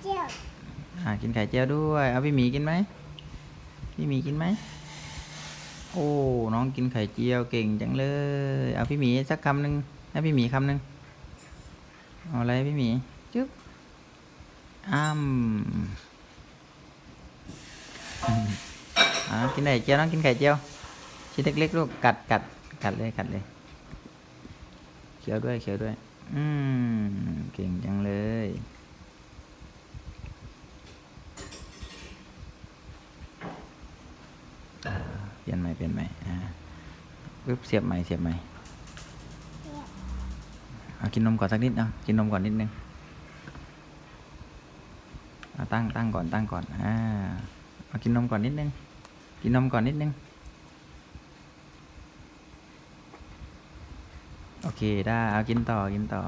เจียวอ่ากินไข่เจียวด้วยเอาพี่หมีกินไหมพี่หมีกินไหมโอ้น้องกินไข่เจียวเก่งจังเลยเอาพี่หมีสักคำหนึ่งให้พี่หมีคำหนึ่งเอาอะไรพี่หมีจุ๊บอ้ำอืมอ่ากินไข่เจียวน้องกินไข่เจียวชิ้นเล็กๆลูกกัดกัดกัดเลยกัดเลยเคี้ยวด้วยเคี้ยวด้วย อืมเก่งจังเลย เปลี่ยนใหม่เปลี่ยนใหม่อ่าปึ๊บเสียบใหม่เสียบใหม่เอากินนมก่อนสักนิดเอากินนมก่อนนิดนึงเอาตั้งตั้งก่อนตั้งก่อนอ่าเอากินนมก่อนนิดนึงกินนมก่อนนิดนึงโอเคได้เอากินต่อกินต่อ